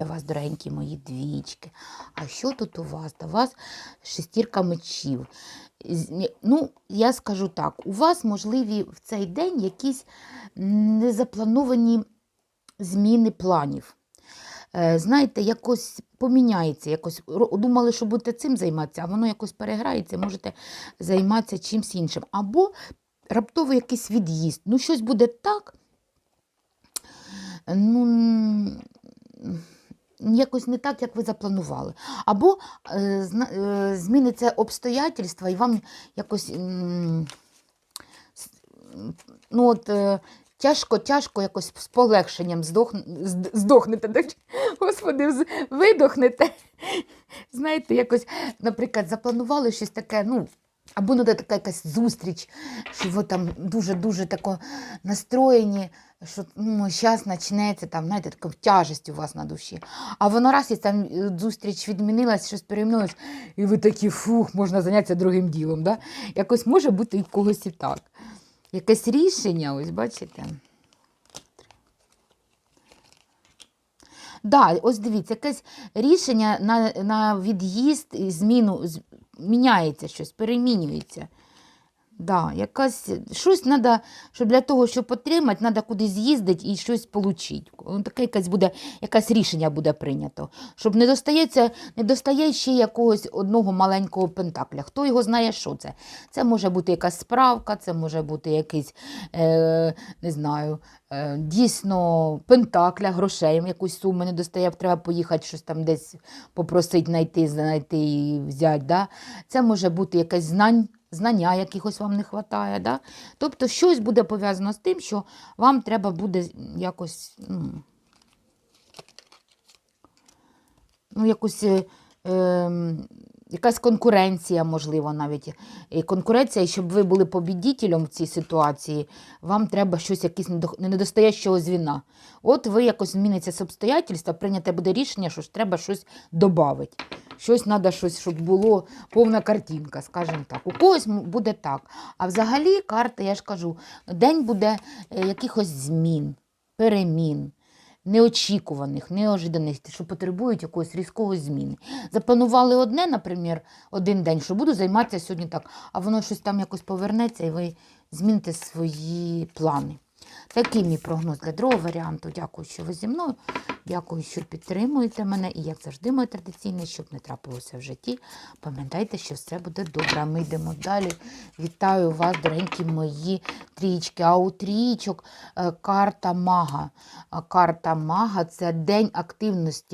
Вас, дорогенькі мої двічки. А що тут у вас? До вас шестірка мечів. Ну, я скажу так: у вас можливі в цей день якісь незаплановані зміни планів. Е, Знаєте, якось поміняється, якось думали, що будете цим займатися, а воно якось переграється, можете займатися чимось іншим. Або раптовий якийсь від'їзд. Ну, щось буде так. Ну, якось не так, як ви запланували. Або е, е, зміниться обстоятельства, і вам якось ну, от, е, тяжко, тяжко якось з полегшенням здохн, здохнете. Господи, видохнете. Знаєте, якось, наприклад, запланували щось таке, ну. Або ну, така якась зустріч, що ви там дуже-дуже тако настроєні, що ну, зараз почнеться там, знаєте, така тяжесть у вас на душі. А воно раз і там е, зустріч відмінилась, щось перемінилось, і ви такі, фух, можна зайнятися другим ділом. Да? Якось може бути і в когось і так. Якесь рішення, ось бачите. Да, ось дивіться, якесь рішення на, на від'їзд зміну міняється щось, перемінюється. Да, якась, щось треба, щоб для того, щоб отримати, треба кудись з'їздити і щось отримати. Таке якесь буде, якесь рішення буде прийнято. Щоб не достається, не достає ще якогось одного маленького пентакля. Хто його знає, що це? Це може бути якась справка, це може бути якийсь, е, не знаю, е, дійсно пентакля, грошей, якусь суму не достає, треба поїхати щось там десь попросити, знайти, знайти і взяти. Да? Це може бути якесь знань, знання, якихось вам не вистачає. Да? Тобто щось буде пов'язано з тим, що вам треба буде якось. Ну, ну, якусь, е, ем, якась конкуренція, можливо, навіть. І конкуренція, і щоб ви були побідітелем в цій ситуації, вам треба щось, якесь недо- недостаючого звіна. От ви якось зміниться обстоятельства, прийняте буде рішення, що ж треба щось додати. Щось треба, щось, щоб було повна картинка, скажімо так. У когось буде так. А взагалі карта, я ж кажу, день буде е, якихось змін, перемін неочікуваних, неожиданих, що потребують якогось різкого зміни. Запланували одне, наприклад, один день, що буду займатися сьогодні так, а воно щось там якось повернеться, і ви зміните свої плани. Такий мій прогноз для другого варіанту. Дякую, що ви зі мною. Дякую, що підтримуєте мене. І як завжди, моє традиційне, щоб не трапилося в житті. Пам'ятайте, що все буде добре. Ми йдемо далі. Вітаю вас, доренькі мої трічки. А у трічок е, карта мага. Карта мага це день активності,